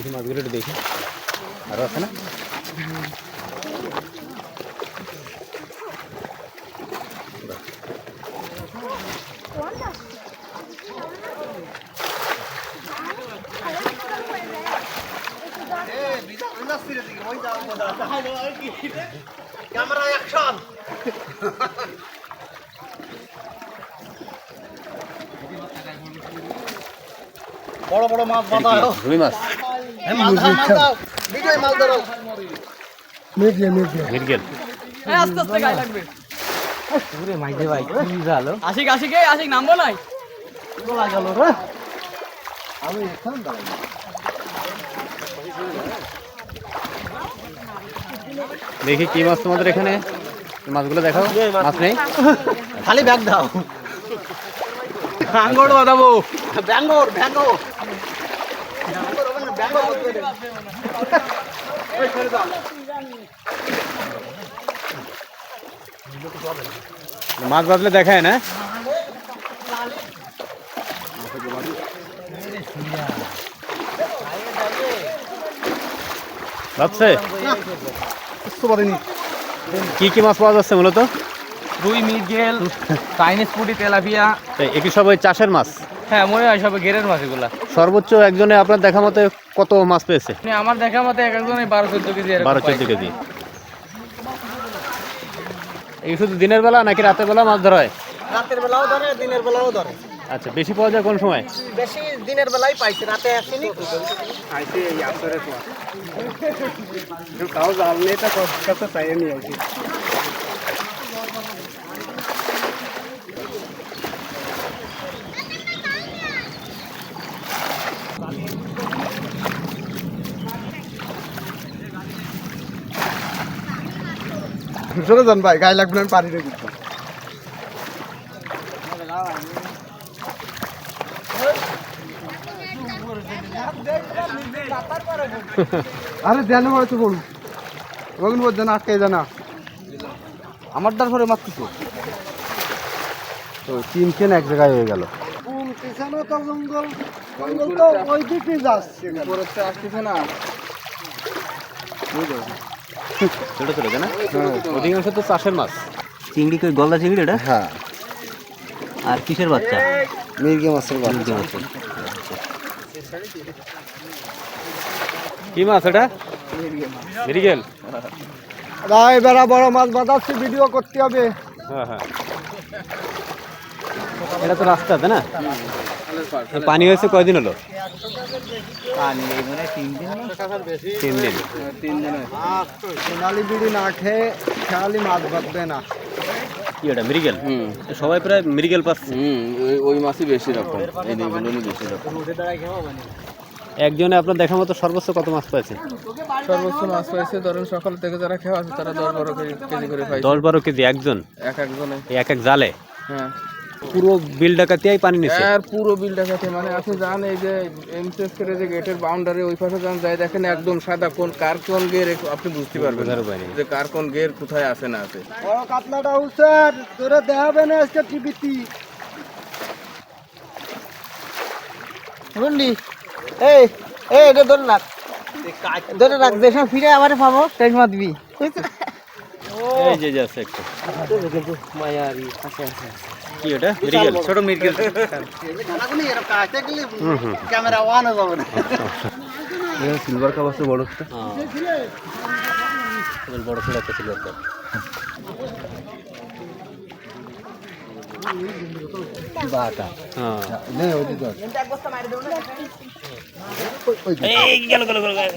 দেখি মাছগুলো একটু দেখি। আরও আছে না? ক্যামেরা অ্যাকশন বড় বড় মাছ বাঁধা রুই মাছ। মাছ দাও মাছ দাও ভিডিও মাছ ধরো। মিরগেল আস্তে আস্তে গায়ে লাগবে। পুরে মাইজে ভাই কি ভালো আশিক আশিক এই আশিক নামবো নাই? তোলা গেল রে। আমি এখানে দাঁড়াই। দেখি কি মাছ তোমাদের এখানে? মাছগুলো দেখাও। মাছ নেই? খালি ব্যাগ দাও। আঙ্গড় বাঁধাবো। ব্যাঙ্গোর ব্যাঙ্গোর ব্যাঙ্গোর হবে না, ব্যাঙ্গোর বলতে দে। এই ছেড়ে দাও। মাছ বাঁধলে দেখায় না? কি কি মাছ পাওয়া যাচ্ছে মূলত? রুই মিরগেল চাইনিজ পুটি তেলাপিয়া। এই একই সব ওই চাষের মাছ? হ্যাঁ মনে হয় সব গেরের মাছ এগুলা। সর্বোচ্চ একজনে আপনার দেখা মতে কত মাছ পেয়েছে? মানে আমার দেখা মতে এক একজনে বারো চোদ্দ কেজি বারো চোদ্দ কেজি। এই শুধু দিনের বেলা নাকি রাতের বেলা মাছ ধরা হয়? রাতের বেলাও ধরে দিনের বেলাও ধরে। আচ্ছা বেশি পাওয়া যায় কোন সময়? বেশি দিনের বেলায় পাইছে রাতে আসেনি। তাও জাল নিয়ে কত চাই নিয়ে আসি। সরে যান ভাই গায়ে লাগবে আমি পারি রে কিন্তু আরে দেন হয়তো বলু ওগুন বলছে না আটকে জানা আমার তারপরে মারতেছে তো। তিন কেন এক জায়গায় হয়ে গেল? পিছনে তো জঙ্গল জঙ্গল তো ওই দিকে যাচ্ছে। আসতেছে না। ছোট ছোট না? অধিকাংশ তো চাষের মাছ। চিংড়ি কই গলদা চিংড়ি এটা? হ্যাঁ। আর কিসের বাচ্চা? মির্গে মাছের মির্গে মাছের। কি মাছ এটা? মিরিগেল। ভাই বেড়া বড় মাছ বাঁধাচ্ছি ভিডিও করতে হবে। হ্যাঁ হ্যাঁ। এটা তো রাস্তাতে না? পানি হয়েছে কয়দিন হলো? তিন দিন সোনালি বিড়ি না খেয়ে খেয়ালি মাছ বাঁধবে না। কি ওটা মিরিগেল সবাই প্রায় মিরিগেল পাচ্ছে। ওই মাছই বেশি রকম। এই নিগুলোই বেশি রকম। একজনে আপনার দেখা মতো সর্বোচ্চ কত মাছ পাইছে? সর্বোচ্চ মাছ পাইছে ধরেন সকাল থেকে যারা খাওয়া আছে তারা দশ বারো কেজি কেজি করে পাইছে দশ বারো কেজি একজন? এক একজনে। এক এক জালে? হ্যাঁ। পুরো বিল ডাকাতিয়াই পানি নিছে। আর পুরো বিলটা কাছে মানে আপনি যান এই যে এমসিএস করে যে গেটের বাউন্ডারি ওই পাশে যান যাই দেখেন একদম সাদা কোন কার কোন গের আপনি বুঝতে পারবেন। যে কার কোন গের কোথায় আছে না আছে। বড় কাতলাটা উঠছেন তোরে দেখাবে না আজকে টিভিতে বুঝলি এই এই এটা ধরে রাখ। ধরে রাখ দেশে ফিরে আবার পাবো শেষ মাত দিবি। এই যে যে আছে একটা কি ওটা মিরিগেল ছোট মিরিগেল। ক্যামেরা ওয়ান যাবে সিলভার কাপ আছে বড় একটা। বড় ছোট একটা সিলভার কাপ হ্যাঁ। গেল গেল গেল গেল।